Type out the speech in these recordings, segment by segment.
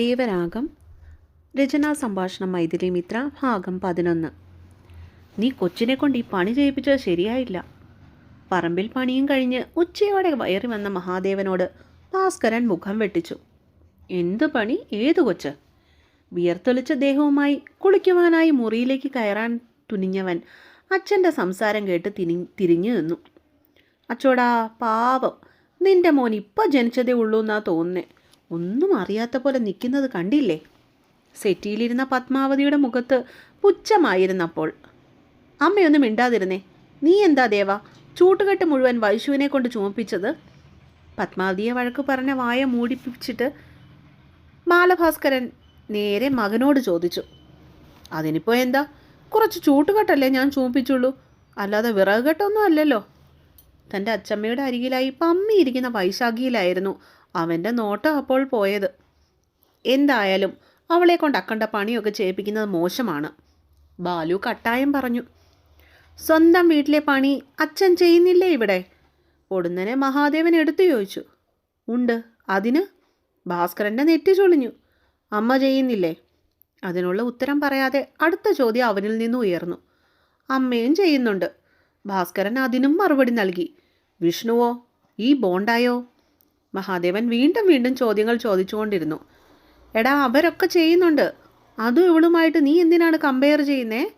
ദേവരാഗം രചനാ സംഭാഷണം മൈഥിലി മിത്ര ഭാഗം പതിനൊന്ന്. നീ കൊച്ചിനെ കൊണ്ട് ഈ പണി ചെയ്യിപ്പിച്ചത് ശരിയായില്ല. പറമ്പിൽ പണിയും കഴിഞ്ഞ് ഉച്ചയോടെ വയറി വന്ന മഹാദേവനോട് ഭാസ്കരൻ മുഖം വെട്ടിച്ചു. എന്ത് പണി? ഏതു കൊച്ച്? വിയർത്തൊലിച്ച ദേഹവുമായി കുളിക്കുവാനായി മുറിയിലേക്ക് കയറാൻ തുനിഞ്ഞവൻ അച്ഛന്റെ സംസാരം കേട്ട് തിരി തിരിഞ്ഞു നിന്നു. അച്ചോടാ പാവം. നിന്റെ മോൻ ഇപ്പോൾ ജനിച്ചതേ ഉള്ളൂ എന്നാ തോന്നുന്നേ. ഒന്നും അറിയാത്ത പോലെ നിൽക്കുന്നത് കണ്ടില്ലേ? സെറ്റിയിലിരുന്ന പത്മാവതിയുടെ മുഖത്ത് പുച്ഛമായിരുന്നപ്പോൾ. അമ്മയൊന്നും മിണ്ടാതിരുന്നേ. നീ എന്താ ദേവ? ചൂട്ടുകെട്ട് മുഴുവൻ വൈശുവിനെ കൊണ്ട് ചുമപ്പിച്ചത്? പത്മാവതിയെ വഴക്ക് പറഞ്ഞ വായ മൂടിപ്പിച്ചിട്ട് ബാലഭാസ്കരൻ നേരെ മകനോട് ചോദിച്ചു. അതിനിപ്പോൾ എന്താ? കുറച്ച് ചൂട്ടുകെട്ടല്ലേ ഞാൻ ചുമപ്പിച്ചുള്ളൂ. അല്ലാതെ വിറകുകെട്ടൊന്നും അല്ലല്ലോ. തന്റെ അച്ചമ്മയുടെ അരികിലായി പമ്മിയിരിക്കുന്ന വൈശാഖിയിലായിരുന്നു അവന്റെ നോട്ടം അപ്പോൾ പോയത്. എന്തായാലും അവളെ കൊണ്ട് അക്കണ്ട പണിയൊക്കെ ചെയ്യിപ്പിക്കുന്നത് മോശമാണ്. ബാലു കട്ടായം പറഞ്ഞു. സ്വന്തം വീട്ടിലെ പണി അച്ഛൻ ചെയ്യുന്നില്ലേ ഇവിടെ? ഒടുന്നനെ മഹാദേവൻ എടുത്തു ചോദിച്ചു. ഉണ്ട്. അതിന്? ഭാസ്കരന്റെ നെറ്റി ചൊളിഞ്ഞു. അമ്മ ചെയ്യുന്നില്ലേ? അതിനുള്ള ഉത്തരം പറയാതെ അടുത്ത ചോദ്യം അവനിൽ നിന്ന് ഉയർന്നു. അമ്മയും ചെയ്യുന്നുണ്ട്. ഭാസ്കരൻ അതിനും മറുപടി നൽകി. വിഷ്ണുവോ? ഈ ബോണ്ടായോ? മഹാദേവൻ വീണ്ടും വീണ്ടും ചോദ്യങ്ങൾ ചോദിച്ചുകൊണ്ടിരുന്നു. എടാ അവരൊക്കെ ചെയ്യുന്നുണ്ട്. അതും ഇവളുമായിട്ട് നീ എന്തിനാണ് കമ്പയർ ചെയ്യുന്നേ?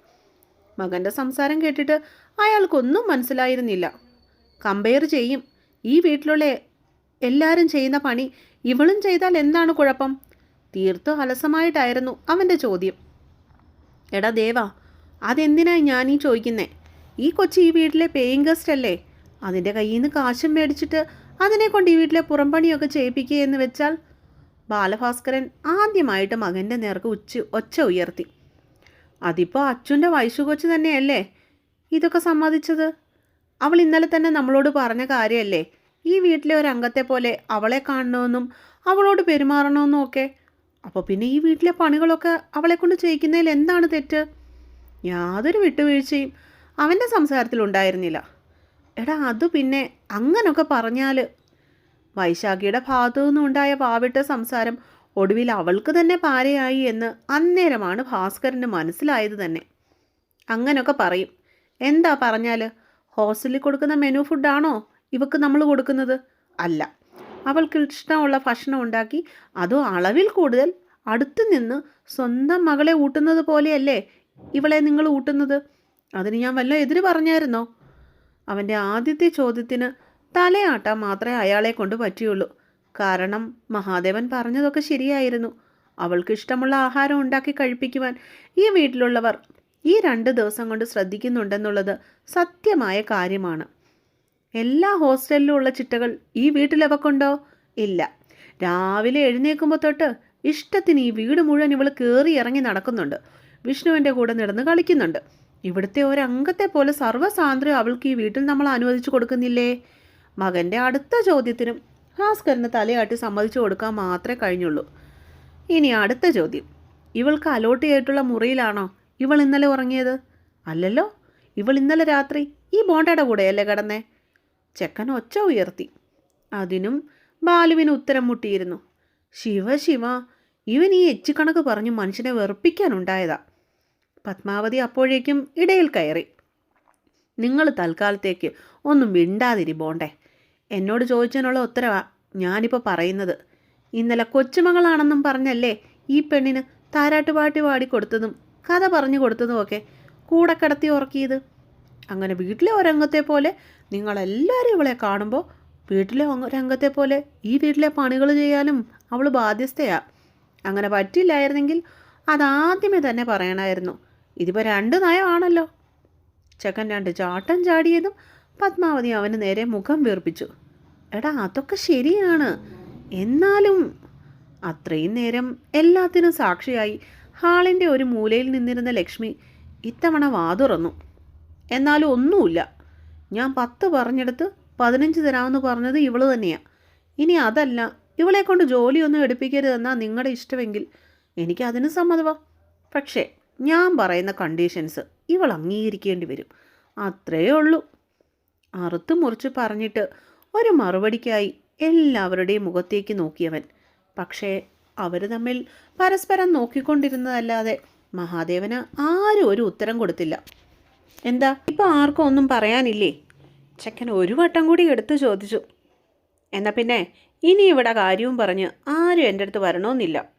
മകന്റെ സംസാരം കേട്ടിട്ട് അയാൾക്കൊന്നും മനസ്സിലായിരുന്നില്ല. കമ്പയർ ചെയ്യും. ഈ വീട്ടിലുള്ള എല്ലാവരും ചെയ്യുന്ന പണി ഇവളും ചെയ്താൽ എന്താണ് കുഴപ്പം? തീർത്തും അലസമായിട്ടായിരുന്നു അവന്റെ ചോദ്യം. എടാ ദേവാ അതെന്തിനായി ഞാൻ ഈ ചോദിക്കുന്നേ? ഈ കൊച്ചി ഈ വീട്ടിലെ പേയിങ് ഗസ്റ്റ് അല്ലേ? അതിന്റെ കയ്യിൽ നിന്ന് കാശും മേടിച്ചിട്ട് അതിനെ കൊണ്ട് ഈ വീട്ടിലെ പുറംപണിയൊക്കെ ചെയ്യിപ്പിക്കുക എന്ന് വെച്ചാൽ ബാലഭാസ്കരൻ ആദ്യമായിട്ട് മകന്റെ നേർക്ക് ഉച്ച ഒച്ച ഉയർത്തി. അതിപ്പോൾ അച്ഛന്റെ വയസ്സു കൊച്ചു തന്നെയല്ലേ? ഇതൊക്കെ സമ്മതിച്ചത്? അവൾ ഇന്നലെ തന്നെ നമ്മളോട് പറഞ്ഞ കാര്യമല്ലേ? ഈ വീട്ടിലെ ഒരു അംഗത്തെ പോലെ അവളെ കാണണമെന്നും അവളോട് പെരുമാറണമെന്നും ഒക്കെ. അപ്പോൾ പിന്നെ ഈ വീട്ടിലെ പണികളൊക്കെ അവളെ കൊണ്ട് ചെയ്യിക്കുന്നതിൽ എന്താണ് തെറ്റ്? യാതൊരു വിട്ടുവീഴ്ചയും അവന്റെ സംസാരത്തിലുണ്ടായിരുന്നില്ല. എടാ അത് പിന്നെ അങ്ങനൊക്കെ പറഞ്ഞാൽ വൈശാഖിയുടെ ഭാഗത്തു നിന്നുണ്ടായ പാവിട്ട സംസാരം ഒടുവിൽ അവൾക്ക് തന്നെ പാരയായി എന്ന് അന്നേരമാണ് ഭാസ്കരന് മനസ്സിലായത് തന്നെ. അങ്ങനൊക്കെ പറയും. എന്താ പറഞ്ഞാൽ ഹോസ്റ്റലിൽ കൊടുക്കുന്ന മെനു ഫുഡാണോ ഇവക്ക് നമ്മൾ കൊടുക്കുന്നത്? അല്ല. അവൾക്ക് ഇഷ്ടമുള്ള ഭക്ഷണം ഉണ്ടാക്കി അതും അളവിൽ കൂടുതൽ അടുത്തു നിന്ന് സ്വന്തം മകളെ ഊട്ടുന്നത് പോലെയല്ലേ ഇവളെ നിങ്ങൾ ഊട്ടുന്നത്? അതിന് ഞാൻ വല്ല എതിര് പറഞ്ഞായിരുന്നോ? അവന്റെ ആദ്യത്തെ ചോദ്യത്തിന് തലയാട്ടാൻ മാത്രമേ അയാളെ കൊണ്ട് പറ്റിയുള്ളൂ. കാരണം മഹാദേവൻ പറഞ്ഞതൊക്കെ ശരിയായിരുന്നു. അവൾക്ക് ഇഷ്ടമുള്ള ആഹാരം ഉണ്ടാക്കി കഴിപ്പിക്കുവാൻ ഈ വീട്ടിലുള്ളവർ ഈ രണ്ട് ദിവസം കൊണ്ട് ശ്രദ്ധിക്കുന്നുണ്ടെന്നുള്ളത് സത്യമായ കാര്യമാണ്. എല്ലാ ഹോസ്റ്റലിലും ഉള്ള ചിട്ടകൾ ഈ വീട്ടിലവക്കുണ്ടോ? ഇല്ല. രാവിലെ എഴുന്നേൽക്കുമ്പോൾ തൊട്ട് ഇഷ്ടത്തിന് ഈ വീട് മുഴുവൻ ഇവൾ കയറി ഇറങ്ങി നടക്കുന്നുണ്ട്. വിഷ്ണുവിന്റെ കൂടെ നടന്ന് കളിക്കുന്നുണ്ട്. ഇവിടുത്തെ ഒരംഗത്തെ പോലെ സർവസാന്ദ്രം അവൾക്ക് ഈ വീട്ടിൽ നമ്മൾ അനുവദിച്ചു കൊടുക്കുന്നില്ലേ? മകന്റെ അടുത്ത ചോദ്യത്തിനും ഭാസ്കറിന് തലയാട്ടി സമ്മതിച്ചു കൊടുക്കാൻ മാത്രമേ കഴിഞ്ഞുള്ളൂ. ഇനി അടുത്ത ചോദ്യം. ഇവൾക്ക് അലോട്ട് ചെയ്തിട്ടുള്ള മുറിയിലാണോ ഇവൾ ഇന്നലെ ഉറങ്ങിയത്? അല്ലല്ലോ ഇവൾ ഇന്നലെ രാത്രി ഈ ബോണ്ടയുടെ കൂടെയല്ലേ കിടന്നേ? ചെക്കൻ ഒച്ച ഉയർത്തി. അതിനും ബാലുവിന് ഉത്തരം മുട്ടിയിരുന്നു. ശിവ ശിവ ഇവൻ ഈ എച്ചിക്കണക്ക് പറഞ്ഞു മനുഷ്യനെ വെറുപ്പിക്കാനുണ്ടായതാ പത്മാവതി അപ്പോഴേക്കും ഇടയിൽ കയറി. നിങ്ങൾ തൽക്കാലത്തേക്ക് ഒന്നും മിണ്ടാതിരി പോണ്ടേ എന്നോട് ചോദിച്ചതിനുള്ള ഉത്തരവാ ഞാനിപ്പോൾ പറയുന്നത്. ഇന്നലെ കൊച്ചുമകളാണെന്നും പറഞ്ഞല്ലേ ഈ പെണ്ണിന് താരാട്ടുപാട്ടി പാടി കൊടുത്തതും കഥ പറഞ്ഞു കൊടുത്തതുമൊക്കെ കൂടെ കിടത്തി ഉറക്കിയത്? അങ്ങനെ വീട്ടിലെ ഒരംഗത്തെ പോലെ നിങ്ങളെല്ലാവരും ഇവളെ കാണുമ്പോൾ വീട്ടിലെ രംഗത്തെ പോലെ ഈ വീട്ടിലെ പണികൾ ചെയ്യാനും അവൾ ബാധ്യസ്ഥയാണ് അങ്ങനെ പറ്റില്ലായിരുന്നെങ്കിൽ അതാദ്യമേ തന്നെ പറയണമായിരുന്നു ഇതിപ്പോൾ രണ്ട് നയമാണല്ലോ. ചെക്കൻ രണ്ട് ചാട്ടം ചാടിയതും പത്മാവതി അവന് നേരെ മുഖം വീർപ്പിച്ചു. എടാ അതൊക്കെ ശരിയാണ്. എന്നാലും അത്രയും നേരം എല്ലാത്തിനും സാക്ഷിയായി ഹാളിന്റെ ഒരു മൂലയിൽ നിന്നിരുന്ന ലക്ഷ്മി ഇത്തവണ വാതുറന്നു എന്നാലും ഒന്നുമില്ല. ഞാൻ പത്ത് പറഞ്ഞെടുത്ത് പതിനഞ്ച് തരാമെന്ന് പറഞ്ഞത് ഇവൾ തന്നെയാണ് ഇനി അതല്ല ഇവളെ കൊണ്ട് ജോലിയൊന്നും എടുപ്പിക്കരുതെന്നാ നിങ്ങളുടെ ഇഷ്ടമെങ്കിൽ എനിക്ക് അതിന് സമ്മതമാ പക്ഷേ ഞാൻ പറയുന്ന കണ്ടീഷൻസ് ഇവൾ അംഗീകരിക്കേണ്ടി വരും. അത്രയേ ഉള്ളൂ. അറുത്ത് മുറിച്ച് പറഞ്ഞിട്ട് ഒരു മറുപടിക്കായി എല്ലാവരുടെയും മുഖത്തേക്ക് നോക്കിയവൻ. പക്ഷേ അവർ തമ്മിൽ പരസ്പരം നോക്കിക്കൊണ്ടിരുന്നതല്ലാതെ മഹാദേവന് ആരും ഒരു ഉത്തരം കൊടുത്തില്ല. എന്താ? ഇപ്പോൾ ആർക്കും ഒന്നും പറയാനില്ലേ? ചെക്കൻ ഒരു വട്ടം കൂടി എടുത്തു ചോദിച്ചു. എന്നാൽ പിന്നെ ഇനി ഇവിടെ കാര്യവും പറഞ്ഞ് ആരും എന്റെ അടുത്ത് വരണമെന്നില്ല.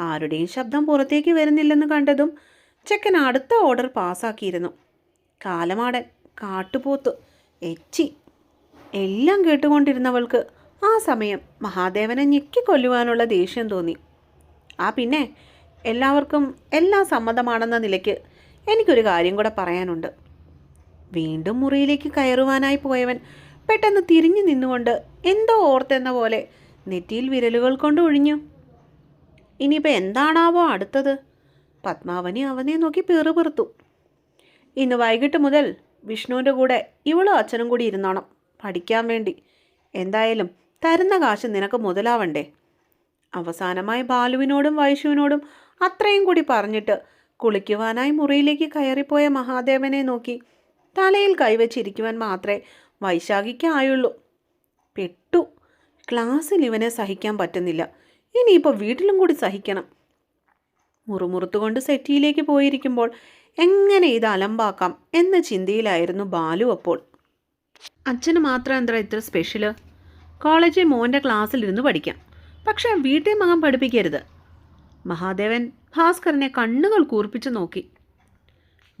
ആരുടെയും ശബ്ദം പുറത്തേക്ക് വരുന്നില്ലെന്ന് കണ്ടതും ചെക്കൻ അടുത്ത ഓർഡർ പാസ്സാക്കിയിരുന്നു. കാലമാടൻ കാട്ടുപോത്ത് എച്ചി. എല്ലാം കേട്ടുകൊണ്ടിരുന്നവൾക്ക് ആ സമയം മഹാദേവനെ ഞെക്കിക്കൊല്ലുവാനുള്ള ദേഷ്യം തോന്നി. ആ പിന്നെ എല്ലാവർക്കും എല്ലാം സമ്മതമാണെന്ന നിലയ്ക്ക് എനിക്കൊരു കാര്യം കൂടെ പറയാനുണ്ട്. വീണ്ടും മുറിയിലേക്ക് കയറുവാനായി പോയവൻ പെട്ടെന്ന് തിരിഞ്ഞു നിന്നുകൊണ്ട് എന്തോ ഓർത്തെന്ന പോലെ നെറ്റിയിൽ വിരലുകൾ കൊണ്ട് ഒഴിഞ്ഞു. ഇനിയിപ്പോൾ എന്താണാവോ അടുത്തത്? പത്മാവനി അവനെ നോക്കി പിറുപിറുത്തു ഇന്ന് വൈകിട്ട് മുതൽ വിഷ്ണുവിന്റെ കൂടെ ഇവളും അച്ഛനും കൂടി ഇരുന്നോണം പഠിക്കാൻ വേണ്ടി. എന്തായാലും തരുന്ന കാശ് നിനക്ക് മുതലാവണ്ടേ? അവസാനമായി ബാലുവിനോടും വൈഷുവിനോടും അത്രയും കൂടി പറഞ്ഞിട്ട് കുളിക്കുവാനായി മുറിയിലേക്ക് കയറിപ്പോയ മഹാദേവനെ നോക്കി തലയിൽ കൈവച്ചിരിക്കുവാൻ മാത്രമേ വൈശാഖിക്കായുള്ളൂ. പെട്ടു. ക്ലാസ്സിൽ ഇവനെ സഹിക്കാൻ പറ്റുന്നില്ല. ഇനിയിപ്പോൾ വീട്ടിലും കൂടി സഹിക്കണം. മുറുമുറുത്തുകൊണ്ട് സെറ്റിയിലേക്ക് പോയിരിക്കുമ്പോൾ എങ്ങനെ ഇത് അലമ്പാക്കാം എന്ന ചിന്തയിലായിരുന്നു ബാലു അപ്പോൾ. അച്ഛന് മാത്രം എന്താ ഇത്ര സ്പെഷ്യൽ കോളേജിൽ മോന്റെ ക്ലാസ്സിലിരുന്ന് പഠിക്കാം. പക്ഷേ വീട്ടിൽ മകൻ പഠിപ്പിക്കരുത്. മഹാദേവൻ ഭാസ്കരനെ കണ്ണുകൾ കൂർപ്പിച്ച് നോക്കി.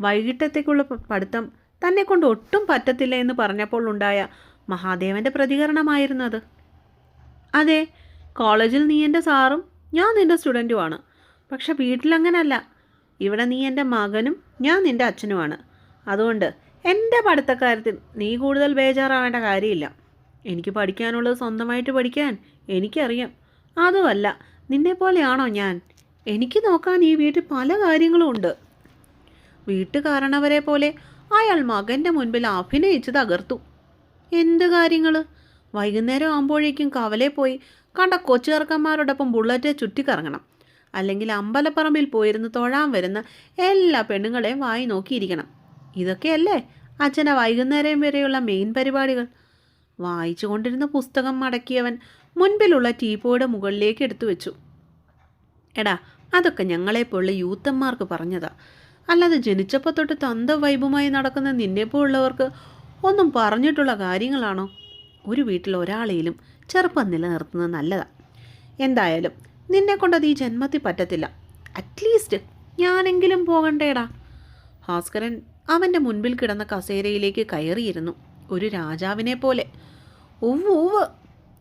വൈകിട്ടത്തേക്കുള്ള പഠിത്തം തന്നെ കൊണ്ട് ഒട്ടും പറ്റത്തില്ല എന്ന് പറഞ്ഞപ്പോൾ ഉണ്ടായ മഹാദേവന്റെ പ്രതികരണമായിരുന്നു അത്. അതെ കോളേജിൽ നീ എന്റെ സാറും ഞാൻ നിന്റെ സ്റ്റുഡന്റുമാണ്. പക്ഷെ വീട്ടിലങ്ങനല്ല. ഇവിടെ നീ എന്റെ മകനും ഞാൻ നിന്റെ അച്ഛനുമാണ്. അതുകൊണ്ട് എന്റെ പഠിത്തക്കാര്യത്തിൽ നീ കൂടുതൽ ബേജാറാവേണ്ട കാര്യമില്ല. എനിക്ക് പഠിക്കാനുള്ളത് സ്വന്തമായിട്ട് പഠിക്കാൻ എനിക്കറിയാം. അതുമല്ല നിന്നെപ്പോലെയാണോ ഞാൻ? എനിക്ക് നോക്കാൻ ഈ വീട്ടിൽ പല കാര്യങ്ങളും ഉണ്ട്. വീട്ടുകാരണവരെ പോലെ അയാൾ മകന്റെ മുൻപിൽ അഭിനയിച്ച് തകർത്തു. എന്ത് കാര്യങ്ങൾ വൈകുന്നേരം ആകുമ്പോഴേക്കും കവലെ പോയി കണ്ട കൊച്ചുചെറുക്കന്മാരോടൊപ്പം ബുള്ളറ്റ് ചുറ്റിക്കറങ്ങണം. അല്ലെങ്കിൽ അമ്പലപ്പറമ്പിൽ പോയിരുന്ന് തൊഴാൻ വരുന്ന എല്ലാ പെണ്ണുങ്ങളെയും വായി നോക്കിയിരിക്കണം. ഇതൊക്കെയല്ലേ അച്ഛനെ വൈകുന്നേരം വരെയുള്ള മെയിൻ പരിപാടികൾ. വായിച്ചു കൊണ്ടിരുന്ന പുസ്തകം മടക്കിയവൻ മുൻപിലുള്ള ടീപ്പോയുടെ മുകളിലേക്ക് എടുത്തു വെച്ചു. എടാ അതൊക്കെ ഞങ്ങളെപ്പോലുള്ള യൂത്തന്മാർക്ക് പറഞ്ഞതാ. അല്ലാതെ ജനിച്ചപ്പോൾ തൊട്ട് തന്ത വൈബുമായി നടക്കുന്ന നിന്നെപ്പോലുള്ളവർക്ക് ഒന്നും പറഞ്ഞിട്ടുള്ള കാര്യങ്ങളാണോ? ഒരു വീട്ടിൽ ഒരാളെയും ചെറുപ്പം നിലനിർത്തുന്നത് നല്ലതാണ് എന്തായാലും നിന്നെ കൊണ്ടത് ഈ ജന്മത്തിൽ പറ്റത്തില്ല. അറ്റ്ലീസ്റ്റ് ഞാനെങ്കിലും പോകണ്ടേടാ. ഭാസ്കരൻ അവന്റെ മുൻപിൽ കിടന്ന കസേരയിലേക്ക് കയറിയിരുന്നു. ഒരു രാജാവിനെ പോലെ. ഒവ് ഒവ്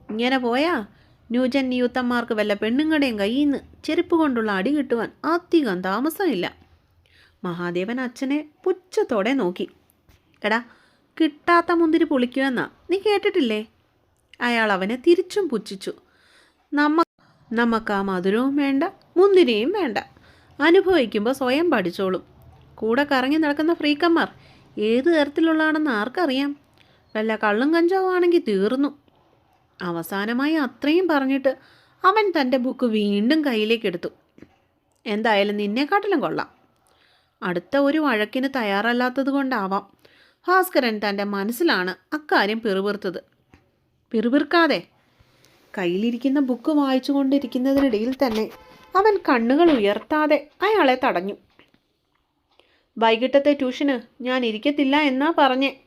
ഇങ്ങനെ പോയാ ന്യൂജൻ യൂത്തന്മാർക്ക് വല്ല പെണ്ണുങ്ങളുടെയും കയ്യിൽ നിന്ന് ചെരുപ്പ് കൊണ്ടുള്ള അടി കിട്ടുവാൻ അധികം താമസമില്ല. മഹാദേവൻ അച്ഛനെ പുച്ഛത്തോടെ നോക്കി. എടാ കിട്ടാത്ത മുന്തിരി പൊളിക്കുമെന്നാ നീ കേട്ടിട്ടില്ലേ? അയാൾ അവനെ തിരിച്ചും പുച്ഛിച്ചു. നമ്മ നമുക്ക് ആ മധുരവും വേണ്ട മുന്തിരിയും വേണ്ട. അനുഭവിക്കുമ്പോൾ സ്വയം പഠിച്ചോളും. കൂടെ കറങ്ങി നടക്കുന്ന ഫ്രീക്കന്മാർ ഏത് തരത്തിലുള്ളതാണെന്ന് ആർക്കറിയാം? വല്ല കള്ളും കഞ്ചാവും ആണെങ്കിൽ തീർന്നു. അവസാനമായി അത്രയും പറഞ്ഞിട്ട് അവൻ തന്റെ ബുക്ക് വീണ്ടും കയ്യിലേക്കെടുത്തു. എന്തായാലും നിന്നെക്കാട്ടിലും കൊള്ളാം. അടുത്ത ഒരു വഴക്കിന് തയ്യാറല്ലാത്തത് കൊണ്ടാവാം ഭാസ്കരൻ തന്റെ മനസ്സിലാണ് അക്കാര്യം പിറുപിറുത്തത്. പിറുപിറുക്കാതെ. കയ്യിലിരിക്കുന്ന ബുക്ക് വായിച്ചു കൊണ്ടിരിക്കുന്നതിനിടയിൽ തന്നെ അവൻ കണ്ണുകൾ ഉയർത്താതെ അയാളെ തടഞ്ഞു. വൈകിട്ടത്തെ ട്യൂഷന് ഞാൻ ഇരിക്കത്തില്ല എന്നാ പറഞ്ഞേ.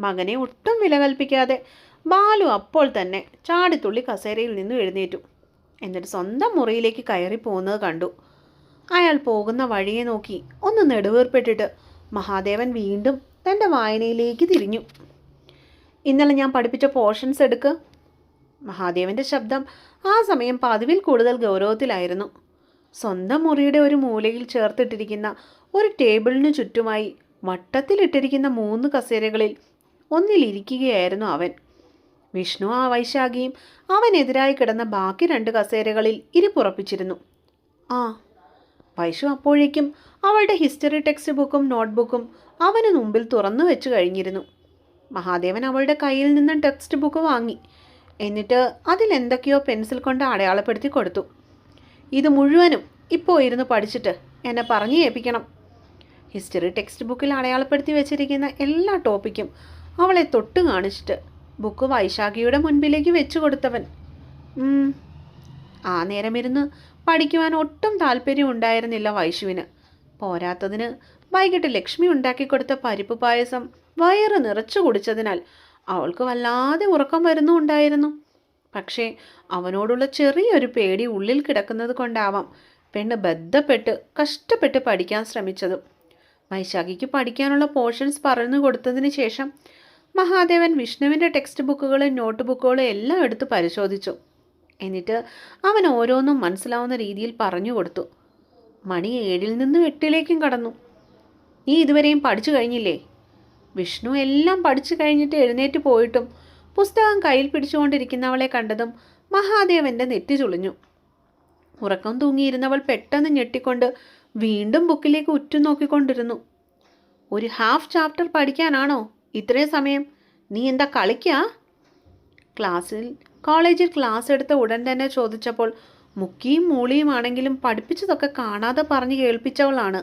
മകനെ ഒട്ടും വില കൽപ്പിക്കാതെ ബാലു അപ്പോൾ തന്നെ ചാടിത്തുള്ളി കസേരയിൽ നിന്ന് എഴുന്നേറ്റു. എന്നിട്ട് സ്വന്തം മുറിയിലേക്ക് കയറി പോകുന്നത് കണ്ടു. അയാൾ പോകുന്ന വഴിയെ നോക്കി ഒന്ന് നെടുവേർപ്പെട്ടിട്ട് മഹാദേവൻ വീണ്ടും തന്റെ വായനയിലേക്ക് തിരിഞ്ഞു. ഇന്നലെ ഞാൻ പഠിപ്പിച്ച പോർഷൻസ് എടുക്ക്. മഹാദേവന്റെ ശബ്ദം ആ സമയം പതിവിൽ കൂടുതൽ ഗൗരവത്തിലായിരുന്നു. സ്വന്തം മുറിയുടെ ഒരു മൂലയിൽ ചേർത്തിട്ടിരിക്കുന്ന ഒരു ടേബിളിനു ചുറ്റുമായി വട്ടത്തിലിട്ടിരിക്കുന്ന മൂന്ന് കസേരകളിൽ ഒന്നിലിരിക്കുകയായിരുന്നു അവൻ. വിഷ്ണു ആ വൈശാഖിയും അവനെതിരായി കിടന്ന ബാക്കി രണ്ട് കസേരകളിൽ ഇരിപ്പുറപ്പിച്ചിരുന്നു ആ വൈഷു അപ്പോഴേക്കും അവളുടെ ഹിസ്റ്ററി ടെക്സ്റ്റ് ബുക്കും നോട്ട്ബുക്കും അവന് മുമ്പിൽ തുറന്നു വെച്ചു കഴിഞ്ഞിരുന്നു. മഹാദേവൻ അവളുടെ കയ്യിൽ നിന്നും ടെക്സ്റ്റ് ബുക്ക് വാങ്ങി. എന്നിട്ട് അതിലെന്തൊക്കെയോ പെൻസിൽ കൊണ്ട് അടയാളപ്പെടുത്തി കൊടുത്തു. ഇത് മുഴുവനും ഇപ്പോൾ ഇരുന്ന് പഠിച്ചിട്ട് എന്നെ പറഞ്ഞു ഏൽപ്പിക്കണം. ഹിസ്റ്ററി ടെക്സ്റ്റ് ബുക്കിൽ അടയാളപ്പെടുത്തി വെച്ചിരിക്കുന്ന എല്ലാ ടോപ്പിക്കും അവളെ തൊട്ട് കാണിച്ചിട്ട് ബുക്ക് വൈശാഖിയുടെ മുൻപിലേക്ക് വെച്ചു കൊടുത്തവൻ. ആ നേരമിരുന്ന് പഠിക്കുവാൻ ഒട്ടും താല്പര്യം ഉണ്ടായിരുന്നില്ല വൈശുവിന്. പോരാത്തതിന് വൈകിട്ട് ലക്ഷ്മി ഉണ്ടാക്കി കൊടുത്ത പരിപ്പ് പായസം വയറ് നിറച്ചു കുടിച്ചതിനാൽ അവൾക്ക് വല്ലാതെ ഉറക്കം വരുന്നുണ്ടായിരുന്നു. പക്ഷേ അവനോടുള്ള ചെറിയൊരു പേടി ഉള്ളിൽ കിടക്കുന്നത് കൊണ്ടാവാം പെണ്ണ് ബദ്ധപ്പെട്ട് കഷ്ടപ്പെട്ട് പഠിക്കാൻ ശ്രമിച്ചതും. വൈശാഖിക്ക് പഠിക്കാനുള്ള പോർഷൻസ് പറഞ്ഞു കൊടുത്തതിന് ശേഷം മഹാദേവൻ വിഷ്ണുവിന്റെ ടെക്സ്റ്റ് ബുക്കുകളും നോട്ട് ബുക്കുകളും എല്ലാം എടുത്ത് പരിശോധിച്ചു. എന്നിട്ട് അവൻ ഓരോന്നും മനസ്സിലാവുന്ന രീതിയിൽ പറഞ്ഞു കൊടുത്തു. മണി ഏഴിൽ നിന്നും എട്ടിലേക്കും കടന്നു. നീ ഇതുവരെയും പഠിച്ചു കഴിഞ്ഞില്ലേ? വിഷ്ണു എല്ലാം പഠിച്ചു കഴിഞ്ഞിട്ട് എഴുന്നേറ്റ് പോയിട്ടും പുസ്തകം കയ്യിൽ പിടിച്ചുകൊണ്ടിരിക്കുന്നവളെ കണ്ടതും മഹാദേവന്റെ നെറ്റി ചുളിഞ്ഞു. ഉറക്കം തൂങ്ങിയിരുന്നവൾ പെട്ടെന്ന് ഞെട്ടിക്കൊണ്ട് വീണ്ടും ബുക്കിലേക്ക് ഉറ്റുനോക്കിക്കൊണ്ടിരുന്നു. ഒരു ഹാഫ് ചാപ്റ്റർ പഠിക്കാനാണോ ഇത്രയും സമയം? നീ എന്താ കളിക്കാ? ക്ലാസ്സിൽ കോളേജിൽ ക്ലാസ് എടുത്ത ഉടൻ തന്നെ ചോദിച്ചപ്പോൾ മുക്കിയും മൂളിയുമാണെങ്കിലും പഠിപ്പിച്ചതൊക്കെ കാണാതെ പറഞ്ഞു കേൾപ്പിച്ചവളാണ്.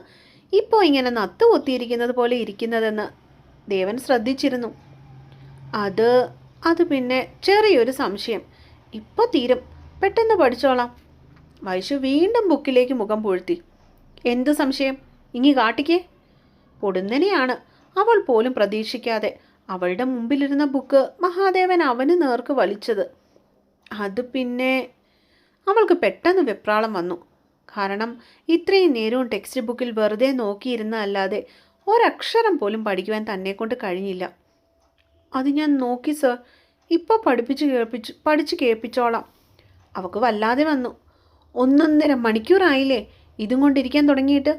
ഇപ്പോൾ ഇങ്ങനെ നത്ത് കൊത്തിയിരിക്കുന്നത് പോലെ ഇരിക്കുന്നതെന്ന് ദേവൻ ശ്രദ്ധിച്ചിരുന്നു. അത് അത് പിന്നെ ചെറിയൊരു സംശയം. ഇപ്പോൾ തീരും. പെട്ടെന്ന് പഠിച്ചോളാം. വൈശു വീണ്ടും ബുക്കിലേക്ക് മുഖം പൂഴ്ത്തി. എന്ത് സംശയം? ഇങ്ങി കാട്ടിക്കേ. പൊടുന്നനെയാണ്. അവൾ പോലും പ്രതീക്ഷിക്കാതെ അവളുടെ മുമ്പിലിരുന്ന ബുക്ക് മഹാദേവൻ അവന് നേർക്ക് വലിച്ചത്. അത് പിന്നെ അവൾക്ക് പെട്ടെന്ന് വെപ്രാളം വന്നു. കാരണം ഇത്രയും നേരവും ടെക്സ്റ്റ് ബുക്കിൽ വെറുതെ നോക്കിയിരുന്ന അല്ലാതെ ഒരക്ഷരം പോലും പഠിക്കുവാൻ തന്നെ കൊണ്ട് കഴിഞ്ഞില്ല. അത് ഞാൻ നോക്കി സർ. ഇപ്പോൾ പഠിപ്പിച്ച് കേൾപ്പിച്ചു പഠിച്ച് കേൾപ്പിച്ചോളാം. അവൾക്ക് വല്ലാതെ വന്നു. ഒന്നൊന്നര മണിക്കൂറായില്ലേ ഇതും കൊണ്ടിരിക്കാൻ തുടങ്ങിയിട്ട്?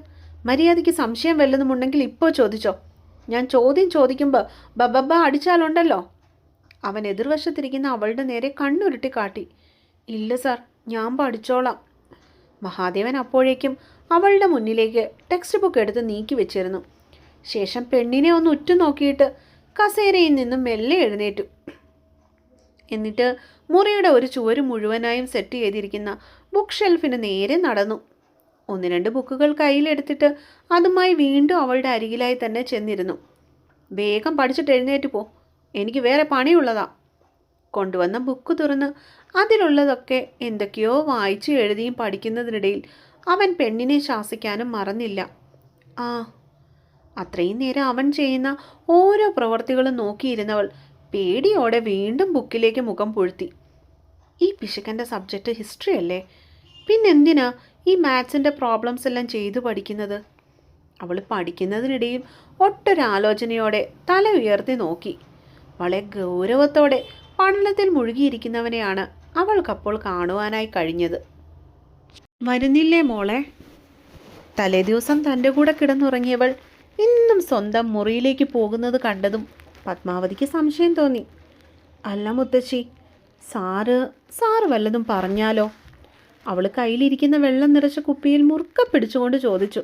മര്യാദയ്ക്ക് സംശയം വല്ലതുമുണ്ടെങ്കിൽ ഇപ്പോൾ ചോദിച്ചോ. ഞാൻ ചോദ്യം ചോദിക്കുമ്പോൾ ബബബ അടിച്ചാലുണ്ടല്ലോ. അവൻ എതിർവശത്തിരിക്കുന്ന അവളുടെ നേരെ കണ്ണുരുട്ടി കാട്ടി. ഇല്ല സാർ. ഞാൻ പഠിച്ചോളാം. മഹാദേവൻ അപ്പോഴേക്കും അവളുടെ മുന്നിലേക്ക് ടെക്സ്റ്റ് ബുക്ക് എടുത്ത് നീക്കി വെച്ചിരുന്നു. ശേഷം പെണ്ണിനെ ഒന്ന് ഉറ്റുനോക്കിയിട്ട് കസേരയിൽ നിന്നും മെല്ലെ എഴുന്നേറ്റു. എന്നിട്ട് മുറിയുടെ ഒരു ചുവര് മുഴുവനായും സെറ്റ് ചെയ്തിരിക്കുന്ന ബുക്ക് ഷെൽഫിന് നേരെ നടന്നു. ഒന്ന് രണ്ട് ബുക്കുകൾ കയ്യിലെടുത്തിട്ട് അതുമായി വീണ്ടും അവളുടെ അരികിലായി തന്നെ ചെന്നിരുന്നു. വേഗം പഠിച്ചിട്ട് എഴുന്നേറ്റ് പോ. എനിക്ക് വേറെ പണിയുള്ളതാ. കൊണ്ടുവന്ന ബുക്ക് തുറന്ന് അതിലുള്ളതൊക്കെ എന്തൊക്കെയോ വായിച്ചു എഴുതിയും പഠിക്കുന്നതിനിടയിൽ അവൻ പെണ്ണിനെ ശാസിക്കാനും മറന്നില്ല. ആ അത്രയും നേരം അവൻ ചെയ്യുന്ന ഓരോ പ്രവർത്തികളും നോക്കിയിരുന്നവൾ പേടിയോടെ വീണ്ടും ബുക്കിലേക്ക് മുഖം പൊഴുത്തി. ഈ പിശുക്കന്റെ സബ്ജക്റ്റ് ഹിസ്റ്ററി അല്ലേ? പിന്നെന്തിനാ ഈ മാത്സിന്റെ പ്രോബ്ലംസ് എല്ലാം ചെയ്തു പഠിക്കുന്നത്? അവൾ പഠിക്കുന്നതിനിടയിൽ ഒട്ടൊരാലോചനയോടെ തല ഉയർത്തി നോക്കി. വളരെ ഗൗരവത്തോടെ പഠനത്തിൽ മുഴുകിയിരിക്കുന്നവനെയാണ് അവൾക്കപ്പോൾ കാണുവാനായി കഴിഞ്ഞത്. വരുന്നില്ലേ മോളെ? തലേദിവസം തന്റെ കൂടെ കിടന്നുറങ്ങിയവൾ ഇന്നും സ്വന്തം മുറിയിലേക്ക് പോകുന്നത് കണ്ടതും പത്മാവതിക്ക് സംശയം തോന്നി. അല്ല മുത്തശ്ശി സാറ് സാറ് വല്ലതും പറഞ്ഞാലോ? അവൾ കയ്യിലിരിക്കുന്ന വെള്ളം നിറച്ച കുപ്പിയിൽ മുറുക്ക പിടിച്ചുകൊണ്ട് ചോദിച്ചു.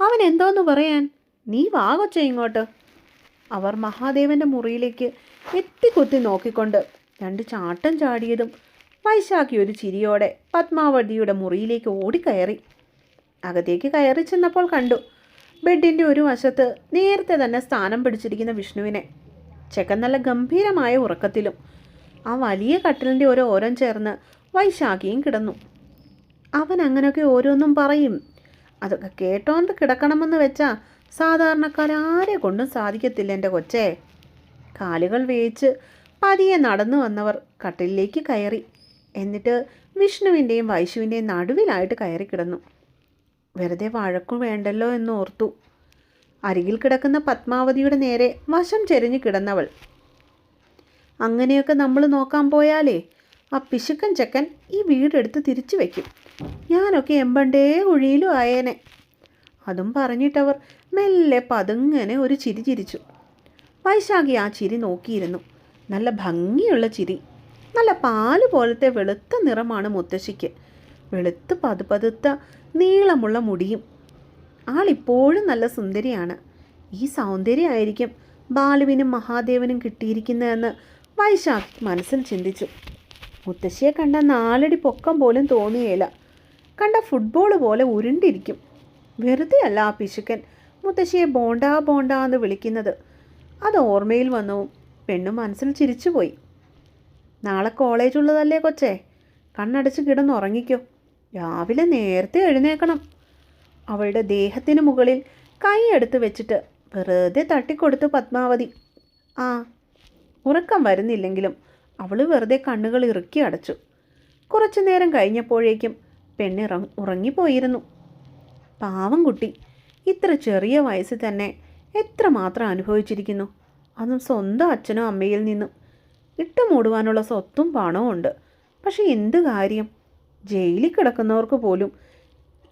അവൻ എന്തോന്ന് പറയാൻ? നീ വാ ഇങ്ങോട്ട്. അവർ മഹാദേവന്റെ മുറിയിലേക്ക് എത്തിക്കുത്തി നോക്കിക്കൊണ്ട് രണ്ട് ചാട്ടം ചാടിയതും വൈശാഖി ഒരു ചിരിയോടെ പത്മാവതിയുടെ മുറിയിലേക്ക് ഓടിക്കയറി. അകത്തേക്ക് കയറി ചെന്നപ്പോൾ കണ്ടു ബെഡിന്റെ ഒരു വശത്ത് നേരത്തെ തന്നെ സ്ഥാനം പിടിച്ചിരിക്കുന്ന വിഷ്ണുവിനെ. ചെക്കൻ നല്ല ഗംഭീരമായ ഉറക്കത്തിലും ആ വലിയ കട്ടിലിന്റെ ഒരു ഓരം ചേർന്ന് വൈശാഖിയും കിടന്നു. അവൻ അങ്ങനെയൊക്കെ ഓരോന്നും പറയും. അതൊക്കെ കേട്ടോണ്ട് കിടക്കണമെന്ന് വെച്ചാൽ സാധാരണക്കാരാരെ കൊണ്ടും സാധിക്കത്തില്ല എന്റെ കൊച്ചേ. കാലുകൾ വേച്ച് പതിയെ നടന്നു വന്നവർ കട്ടിലിലേക്ക് കയറി. എന്നിട്ട് വിഷ്ണുവിന്റെയും വൈശുവിന്റെയും നടുവിലായിട്ട് കയറി കിടന്നു. വെറുതെ വഴക്കും വേണ്ടല്ലോ എന്ന് ഓർത്തു. അരികിൽ കിടക്കുന്ന പത്മാവതിയുടെ നേരെ വശം ചെരിഞ്ഞു കിടന്നവൾ. അങ്ങനെയൊക്കെ നമ്മൾ നോക്കാൻ പോയാലേ ആ പിശുക്കൻ ചെക്കൻ ഈ വീടെടുത്ത് തിരിച്ചു വയ്ക്കും ഞാനൊക്കെ എമ്പണ്ടേ കുഴിയിലും ആയേനെ. അതും പറഞ്ഞിട്ടവർ മെല്ലെ പതുങ്ങനെ ഒരു ചിരി ചിരിച്ചു. വൈശാഖി ആ ചിരി നോക്കിയിരുന്നു. നല്ല ഭംഗിയുള്ള ചിരി. നല്ല പാൽ പോലത്തെ വെളുത്ത നിറമാണ് മുത്തശ്ശിക്ക്. വെളുത്ത് പതുപതുത്ത നീളമുള്ള മുടിയും. ആളിപ്പോഴും നല്ല സുന്ദരിയാണ്. ഈ സൗന്ദര്യമായിരിക്കും ബാലുവിനും മഹാദേവനും കിട്ടിയിരിക്കുന്നതെന്ന് വൈശാഖ് മനസ്സിൽ ചിന്തിച്ചു. മുത്തശ്ശിയെ കണ്ട നാലടി പൊക്കം പോലും തോന്നിയേല. കണ്ട ഫുട്ബോൾ പോലെ ഉരുണ്ടിരിക്കും. വെറുതെ അല്ല ആ പിശുക്കൻ മുത്തശ്ശിയെ ബോണ്ടാ ബോണ്ടാ എന്ന് വിളിക്കുന്നത്. അത് ഓർമ്മയിൽ വന്നു. പെണ്ണു മനസ്സിൽ ചിരിച്ചുപോയി. നാളെ കോളേജുള്ളതല്ലേ കൊച്ചേ? കണ്ണടച്ച് കിടന്നുറങ്ങിക്കോ. രാവിലെ നേരത്തെ എഴുന്നേക്കണം അവളുടെ ദേഹത്തിന് മുകളിൽ കൈയെടുത്ത് വെച്ചിട്ട് വെറുതെ തട്ടിക്കൊടുത്തു പത്മാവതി. ആ ഉറക്കം വരുന്നില്ലെങ്കിലും അവൾ വെറുതെ കണ്ണുകൾ ഇറുക്കി അടച്ചു. കുറച്ചു നേരം കഴിഞ്ഞപ്പോഴേക്കും പെണ്ണിറ ഉറങ്ങിപ്പോയിരുന്നു. പാവം കുട്ടി. ഇത്ര ചെറിയ വയസ്സിൽ തന്നെ എത്രമാത്രം അനുഭവിച്ചിരിക്കുന്നു. അതും സ്വന്തം അച്ഛനോ അമ്മയിൽ നിന്നും. ഇട്ടുമൂടുവാനുള്ള സ്വത്തും പണവും ഉണ്ട്. പക്ഷെ എന്ത് കാര്യം? ജയിലിൽ കിടക്കുന്നവർക്ക് പോലും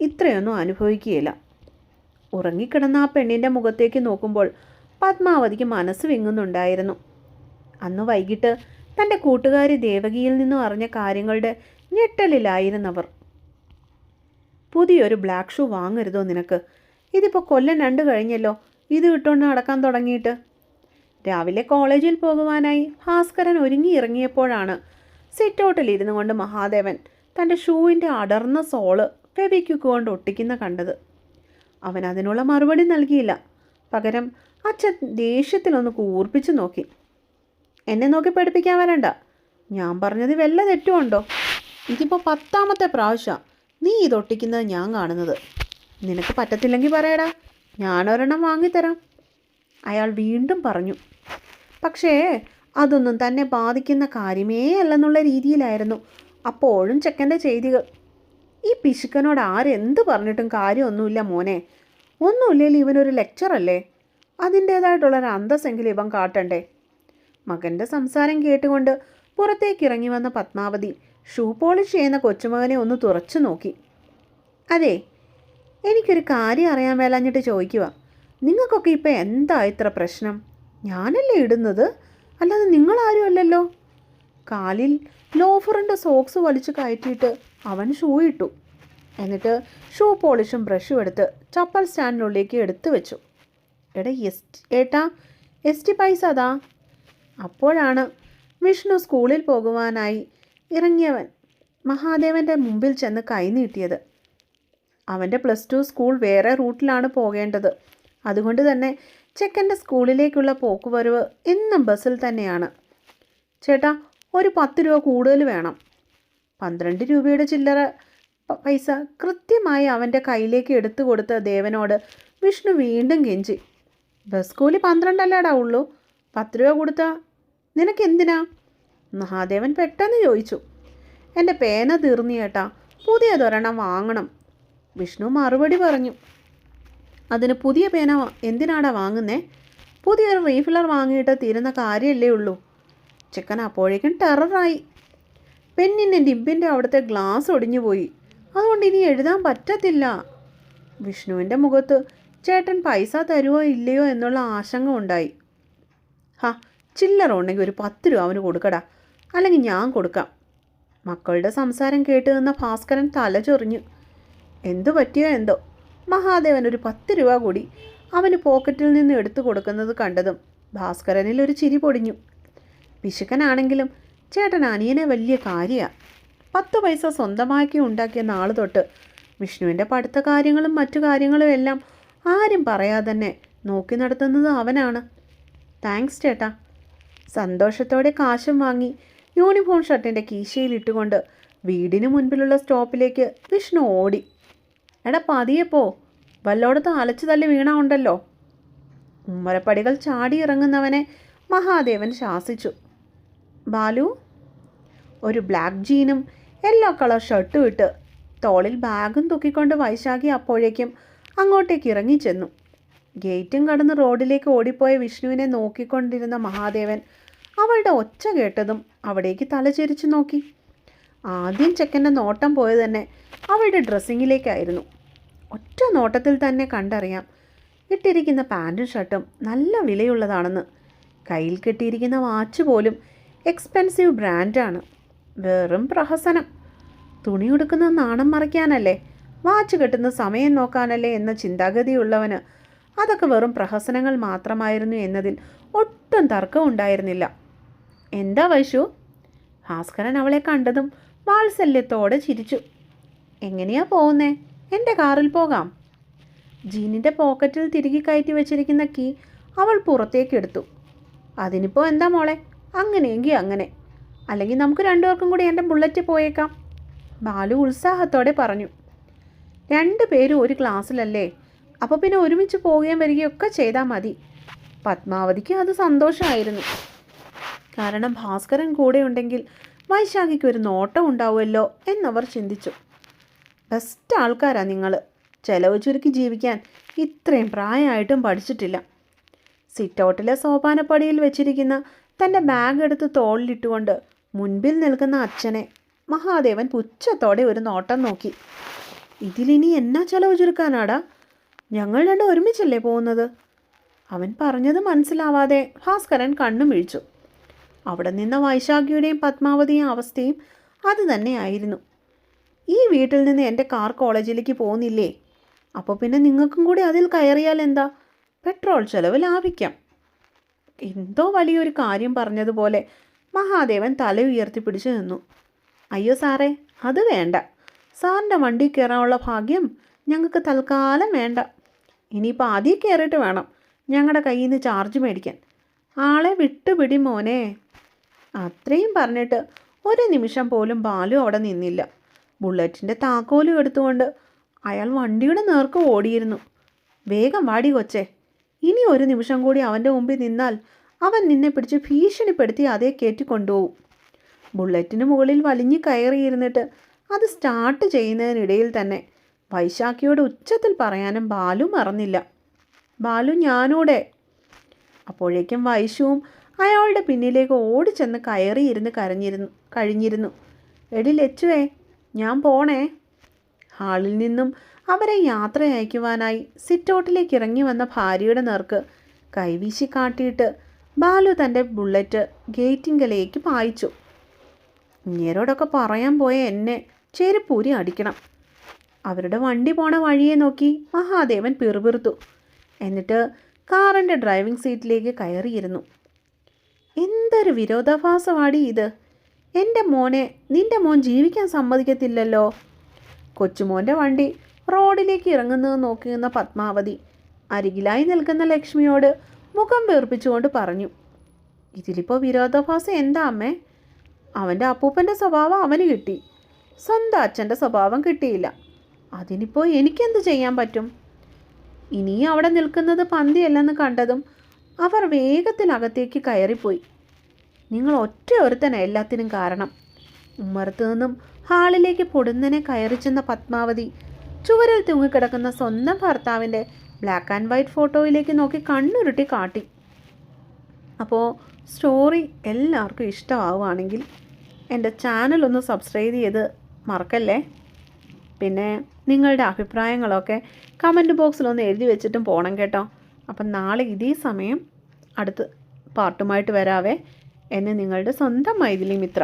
ഇത്രയൊന്നും അനുഭവിക്കുകയില്ല. ഉറങ്ങിക്കിടന്ന ആ പെണ്ണിന്റെ മുഖത്തേക്ക് നോക്കുമ്പോൾ പത്മാവതിക്ക് മനസ്സ് വിങ്ങുന്നുണ്ടായിരുന്നു. അന്ന് വൈകിട്ട് തന്റെ കൂട്ടുകാരി ദേവകിയിൽ നിന്നും അറിഞ്ഞ കാര്യങ്ങളുടെ ഞെട്ടലിലായിരുന്നവർ. പുതിയൊരു ബ്ലാക്ക് ഷൂ വാങ്ങരുതോ നിനക്ക്? ഇതിപ്പോൾ കൊല്ലം രണ്ട് കഴിഞ്ഞല്ലോ. ഇത് ഇട്ടുകൊണ്ട് നടക്കാൻ തുടങ്ങിയിട്ട്. രാവിലെ കോളേജിൽ പോകുവാനായി ഭാസ്കരൻ ഒരുങ്ങി ഇറങ്ങിയപ്പോഴാണ് സിറ്റൗട്ടിലിരുന്നു കൊണ്ട് മഹാദേവൻ തന്റെ ഷൂവിന്റെ അടർന്ന സോൾ ഫെവിക്യുക്ക് കൊണ്ട് ഒട്ടിക്കുന്ന കണ്ടത്. അവൻ അതിനുള്ള മറുപടി നൽകിയില്ല. പകരം അച്ഛൻ ദേഷ്യത്തിലൊന്ന് കൂർപ്പിച്ചു നോക്കി. എന്നെ നോക്കി പഠിപ്പിക്കാൻ വരണ്ട. ഞാൻ പറഞ്ഞത് വല്ല തെറ്റുമുണ്ടോ ഇതിപ്പോൾ പത്താമത്തെ പ്രാവശ്യം നീ ഇതൊട്ടിക്കുന്നത് ഞാൻ കാണുന്നത്. നിനക്ക് പറ്റത്തില്ലെങ്കിൽ പറയടാ. ഞാനൊരെണ്ണം വാങ്ങിത്തരാം. അയാൾ വീണ്ടും പറഞ്ഞു. പക്ഷേ അതൊന്നും തന്നെ ബാധിക്കുന്ന കാര്യമേ അല്ലെന്നുള്ള രീതിയിലായിരുന്നു. അപ്പോഴും ചെക്കന്റെ ചെയ്തികൾ. ഈ പിശുക്കനോട് ആരെന്ത് പറഞ്ഞിട്ടും കാര്യമൊന്നുമില്ല മോനെ. ഒന്നുമില്ലെങ്കിൽ ഇവനൊരു ലെക്ചറല്ലേ അതിന്റേതായിട്ടുള്ളൊരു അന്തസ്സെങ്കിലും ഇവൻ കാട്ടണ്ടേ? മകന്റെ സംസാരം കേട്ടുകൊണ്ട് പുറത്തേക്ക് ഇറങ്ങി വന്ന പത്മാവതി ഷൂ പോളിഷ് ചെയ്യുന്ന കൊച്ചുമകനെ ഒന്ന് തുറച്ചു നോക്കി. അതെ എനിക്കൊരു കാര്യം അറിയാൻ മേലാഞ്ഞിട്ട് ചോദിക്കുക നിങ്ങൾക്കൊക്കെ ഇപ്പം എന്താ ഇത്ര പ്രശ്നം? ഞാനല്ലേ ഇടുന്നത്? അല്ലാതെ നിങ്ങളാരും അല്ലല്ലോ? കാലിൽ ലോഫറിന്റെ സോക്സ് വലിച്ചു കയറ്റിയിട്ട് അവൻ ഷൂ ഇട്ടു. എന്നിട്ട് ഷൂ പോളിഷും ബ്രഷും എടുത്ത് ചപ്പൽ സ്റ്റാൻഡിനുള്ളിലേക്ക് എടുത്തു വെച്ചു. എടാ എസ് ഏട്ടാ എസ് ടി പൈസ അതാ. അപ്പോഴാണ് വിഷ്ണു സ്കൂളിൽ പോകുവാനായി ഇറങ്ങിയവൻ മഹാദേവന്റെ മുമ്പിൽ ചെന്ന് കൈ നീട്ടിയത്. അവന്റെ പ്ലസ് ടു സ്കൂൾ വേറെ റൂട്ടിലാണ് പോകേണ്ടത്. അതുകൊണ്ട് തന്നെ ചെക്കന്റെ സ്കൂളിലേക്കുള്ള പോക്കുവരവ് എന്നും ബസ്സിൽ തന്നെയാണ്. ചേട്ടാ ഒരു പത്ത് രൂപ കൂടുതൽ വേണം. പന്ത്രണ്ട് രൂപയുടെ ചില്ലറ പൈസ കൃത്യമായി അവന്റെ കയ്യിലേക്ക് എടുത്തു കൊടുത്ത ദേവനോട് വിഷ്ണു വീണ്ടും കെഞ്ചി. ബസ് കൂലി പന്ത്രണ്ടല്ലേടാ ഉള്ളൂ. പത്ത് രൂപ കൊടുത്താ നിനക്ക് എന്തിനാ? മഹാദേവൻ പെട്ടെന്ന് ചോദിച്ചു. എന്റെ പേന തീർന്നു ചേട്ടാ. പുതിയതൊരെണ്ണം വാങ്ങണം. വിഷ്ണു മറുപടി പറഞ്ഞു. അതിന് പുതിയ പേന എന്തിനാടാ വാങ്ങുന്നേ? പുതിയൊരു റീഫില്ലർ വാങ്ങിയിട്ട് തീരുന്ന കാര്യമല്ലേ ഉള്ളൂ. ചിക്കൻ അപ്പോഴേക്കും ടെററായി. പെന്നിന്റെ ഡിബിന്റെ അവിടുത്തെ ഗ്ലാസ് ഒടിഞ്ഞു പോയി അതുകൊണ്ട് ഇനി എഴുതാൻ പറ്റത്തില്ല. വിഷ്ണുവിന്റെ മുഖത്ത് ചേട്ടൻ പൈസ തരുമോ ഇല്ലയോ എന്നുള്ള ആശങ്ക ഉണ്ടായി. ഹാ ചില്ലറ ഉണ്ടെങ്കിൽ ഒരു പത്ത് രൂപ അവന് കൊടുക്കടാ. അല്ലെങ്കിൽ ഞാൻ കൊടുക്കാം. മക്കളുടെ സംസാരം കേട്ട് നിന്ന ഭാസ്കരൻ തല ചൊറിഞ്ഞു. എന്തു പറ്റിയോ എന്തോ. മഹാദേവൻ ഒരു പത്ത് രൂപ കൂടി അവന് പോക്കറ്റിൽ നിന്ന് എടുത്തു കൊടുക്കുന്നത് കണ്ടതും ഭാസ്കരനിൽ ഒരു ചിരി പൊടിഞ്ഞു. പിശുക്കനാണെങ്കിലും ചേട്ടൻ അനിയനെ വലിയ കാര്യമാണ് പത്ത് പൈസ സ്വന്തമാക്കി ഉണ്ടാക്കിയ നാൾ തൊട്ട് വിഷ്ണുവിന്റെ പഠിത്ത കാര്യങ്ങളും മറ്റു കാര്യങ്ങളും എല്ലാം ആരും പറയാതെ തന്നെ നോക്കി നടത്തുന്നത് അവനാണ്. താങ്ക്സ് ചേട്ടാ. സന്തോഷത്തോടെ കാശും വാങ്ങി യൂണിഫോം ഷർട്ടിന്റെ കീശയിലിട്ടുകൊണ്ട് വീടിന് മുൻപിലുള്ള സ്റ്റോപ്പിലേക്ക് വിഷ്ണു ഓടി. എടാ പതിയെ പോ. വല്ലോടത്ത് അലച്ചു തല്ലി വീണ ഉണ്ടല്ലോ. ഉമ്മരപ്പടികൾ ചാടി ഇറങ്ങുന്നവനെ മഹാദേവൻ ശാസിച്ചു. ബാലു ഒരു ബ്ലാക്ക് ജീനും യെല്ലോ കളർ ഷർട്ടും ഇട്ട് തോളിൽ ബാഗും തൂക്കിക്കൊണ്ട് വൈശാഖി അപ്പോഴേക്കും അങ്ങോട്ടേക്ക് ഇറങ്ങിച്ചെന്നു. ഗേറ്റും കടന്ന് റോഡിലേക്ക് ഓടിപ്പോയ വിഷ്ണുവിനെ നോക്കിക്കൊണ്ടിരുന്ന മഹാദേവൻ അവളുടെ ഒച്ച കേട്ടതും അവിടേക്ക് തലചെരിച്ചു നോക്കി. ആദ്യം ചെക്കന്റെ നോട്ടം പോയത് തന്നെ അവളുടെ ഡ്രസ്സിങ്ങിലേക്കായിരുന്നു. ഒറ്റ നോട്ടത്തിൽ തന്നെ കണ്ടറിയാം ഇട്ടിരിക്കുന്ന പാന്റും ഷർട്ടും നല്ല വിലയുള്ളതാണെന്ന്. കയ്യിൽ കെട്ടിയിരിക്കുന്ന വാച്ച് പോലും എക്സ്പെൻസീവ് ബ്രാൻഡാണ്. വെറും പ്രഹസനം. തുണി ഉടുക്കുന്ന നാണം മറയ്ക്കാനല്ലേ വാച്ച് കെട്ടുന്ന സമയം നോക്കാനല്ലേ എന്ന ചിന്താഗതിയുള്ളവന് അതൊക്കെ വെറും പ്രഹസനങ്ങൾ മാത്രമായിരുന്നു എന്നതിൽ ഒട്ടും തർക്കം ഉണ്ടായിരുന്നില്ല. എന്താ വൈശു? ഭാസ്കരൻ അവളെ കണ്ടതും വാത്സല്യത്തോടെ ചിരിച്ചു. എങ്ങനെയാ പോകുന്നേ എന്റെ കാറിൽ പോകാം. ജീനിന്റെ പോക്കറ്റിൽ തിരികെ കയറ്റി വെച്ചിരിക്കുന്ന കീ അവൾ പുറത്തേക്കെടുത്തു അതിനിപ്പോൾ എന്താ മോളെ? അങ്ങനെയെങ്കിൽ അങ്ങനെ. അല്ലെങ്കിൽ നമുക്ക് രണ്ടുപേർക്കും കൂടി എന്റെ ബുള്ളറ്റ് പോയേക്കാം. ബാലു ഉത്സാഹത്തോടെ പറഞ്ഞു. രണ്ട് പേരും ഒരു ക്ലാസ്സിലല്ലേ? അപ്പോൾ പിന്നെ ഒരുമിച്ച് പോവുകയും വരികയൊക്കെ ചെയ്താൽ മതി. പത്മാവതിക്ക് അത് സന്തോഷമായിരുന്നു. കാരണം ഭാസ്കരൻ കൂടെ ഉണ്ടെങ്കിൽ വൈശാഖിക്ക് ഒരു നോട്ടം ഉണ്ടാവുമല്ലോ എന്നവർ ചിന്തിച്ചു. ബെസ്റ്റ് ആൾക്കാരാ നിങ്ങൾ ചെലവ് ചുരുക്കി ജീവിക്കാൻ ഇത്രയും പ്രായമായിട്ടും പഠിച്ചിട്ടില്ല. സിറ്റൗട്ടിലെ സോപാനപ്പടിയിൽ വെച്ചിരിക്കുന്ന തന്റെ ബാഗ് എടുത്ത് തോളിലിട്ടുകൊണ്ട് മുൻപിൽ നിൽക്കുന്ന അച്ഛനെ മഹാദേവൻ പുച്ഛത്തോടെ ഒരു നോട്ടം നോക്കി. ഇതിലിനി എന്നാ ചെലവ് ചുരുക്കാനാടാ? ഞങ്ങൾ രണ്ടും ഒരുമിച്ചല്ലേ പോകുന്നത്? അവൻ പറഞ്ഞത് മനസ്സിലാവാതെ ഭാസ്കരൻ കണ്ണു മിഴിച്ചു അവിടെ നിന്ന വൈശാഖിയുടെയും പത്മാവതിയും അവസ്ഥയും അത് തന്നെയായിരുന്നു ഈ വീട്ടിൽ നിന്ന് എന്റെ കാർ കോളേജിലേക്ക് പോകുന്നില്ലേ? അപ്പോൾ പിന്നെ നിങ്ങൾക്കും കൂടി അതിൽ കയറിയാൽ എന്താ? പെട്രോൾ ചെലവ് ലാഭിക്കാം. എന്തോ വലിയൊരു കാര്യം പറഞ്ഞതുപോലെ മഹാദേവൻ തല ഉയർത്തി പിടിച്ചു നിന്നു. അയ്യോ സാറേ അത് വേണ്ട. സാറിന്റെ വണ്ടി കയറാനുള്ള ഭാഗ്യം ഞങ്ങൾക്ക് തൽക്കാലം വേണ്ട. ഇനിയിപ്പോൾ ആദ്യം കയറിയിട്ട് വേണം ഞങ്ങളുടെ കയ്യിൽ നിന്ന് ചാർജ് മേടിക്കാൻ. ആളെ വിട്ടുപിടി മോനെ. അത്രയും പറഞ്ഞിട്ട് ഒരു നിമിഷം പോലും ബാലു അവിടെ നിന്നില്ല. ബുള്ളറ്റിന്റെ താക്കോലും എടുത്തുകൊണ്ട് അയാൾ വണ്ടിയുടെ നേർക്ക് ഓടിയിരുന്നു. വേഗം വാടി കൊച്ചേ. ഇനി ഒരു നിമിഷം കൂടി അവന്റെ മുമ്പിൽ നിന്നാൽ അവൻ നിന്നെ പിടിച്ച് ഭീഷണിപ്പെടുത്തി അതേ കയറ്റിക്കൊണ്ടുപോകും ബുള്ളറ്റിന് മുകളിൽ വലിഞ്ഞു കയറിയിരുന്നിട്ട് അത് സ്റ്റാർട്ട് ചെയ്യുന്നതിനിടയിൽ തന്നെ വൈശാഖിയോട് ഉച്ചത്തിൽ പറയാനും ബാലു മറന്നില്ല. ബാലു ഞാനൂടെ. അപ്പോഴേക്കും വൈശുവും അയാളുടെ പിന്നിലേക്ക് ഓടിച്ചെന്ന് കയറിയിരുന്ന് കരഞ്ഞിരുന്നു കഴിഞ്ഞിരുന്നു. എടി ലച്ചുവേ ഞാൻ പോണേ. ഹാളിൽ നിന്നും അവരെ യാത്ര അയക്കുവാനായി സിറ്റൗട്ടിലേക്ക് ഇറങ്ങി വന്ന ഭാര്യയുടെ നേർക്ക് കൈവീശി കാട്ടിയിട്ട് ബാലു തന്റെ ബുള്ളറ്റ് ഗേറ്റിങ്കലേക്ക് പായിച്ചു. ഇങ്ങേരോടൊക്കെ പറയാൻ പോയ എന്നെ ചെരുപ്പൂരി അടിക്കണം. അവരുടെ വണ്ടി പോണ വഴിയെ നോക്കി മഹാദേവൻ പിറുപിറുത്തു. എന്നിട്ട് കാറിന്റെ ഡ്രൈവിംഗ് സീറ്റിലേക്ക് കയറിയിരുന്നു. എന്തൊരു വിരോധാഭാസമാടി ഇത്. എന്റെ മോനെ നിന്റെ മോൻ ജീവിക്കാൻ സമ്മതിക്കത്തില്ലല്ലോ. കൊച്ചുമോന്റെ വണ്ടി റോഡിലേക്ക് ഇറങ്ങുന്നത് നോക്കി നിന്ന പത്മാവതി അരികിലായി നിൽക്കുന്ന ലക്ഷ്മിയോട് മുഖം വീർപ്പിച്ചുകൊണ്ട് പറഞ്ഞു ഇതിലിപ്പോൾ വിരോധാഭാസം എന്താ അമ്മേ? അവന്റെ അപ്പൂപ്പന്റെ സ്വഭാവം അവന് കിട്ടി. സ്വന്തം അച്ഛന്റെ സ്വഭാവം കിട്ടിയില്ല. അതിനിപ്പോൾ എനിക്കെന്ത് ചെയ്യാൻ പറ്റും? ഇനിയും അവിടെ നിൽക്കുന്നത് പന്തിയല്ലെന്ന് കണ്ടതും അവർ വേഗത്തിൽ അകത്തേക്ക് കയറിപ്പോയി. നിങ്ങൾ ഒറ്റ ഒരുത്തന എല്ലാത്തിനും കാരണം. ഉമ്മറത്തു നിന്നും ഹാളിലേക്ക് പൊടുന്നനെ കയറി ചെന്ന പത്മാവതി ചുവരിൽ തൂങ്ങിക്കിടക്കുന്ന സ്വന്തം ഭർത്താവിന്റെ ബ്ലാക്ക് ആൻഡ് വൈറ്റ് ഫോട്ടോയിലേക്ക് നോക്കി കണ്ണുരുട്ടി കാട്ടി. അപ്പോൾ സ്റ്റോറി എല്ലാവർക്കും ഇഷ്ടമാവുകയാണെങ്കിൽ എന്റെ ചാനൽ ഒന്ന് സബ്സ്ക്രൈബ് ചെയ്ത് മറക്കല്ലേ? പിന്നെ നിങ്ങളുടെ അഭിപ്രായങ്ങളൊക്കെ കമന്റ് ബോക്സിലൊന്ന് എഴുതി വെച്ചിട്ടും പോകണം കേട്ടോ. അപ്പം നാളെ ഇതേ സമയം അടുത്ത് പാട്ടുമായിട്ട് വരാവേ. എന്നെ നിങ്ങളുടെ സ്വന്തം മൈഥിലി മിത്ര.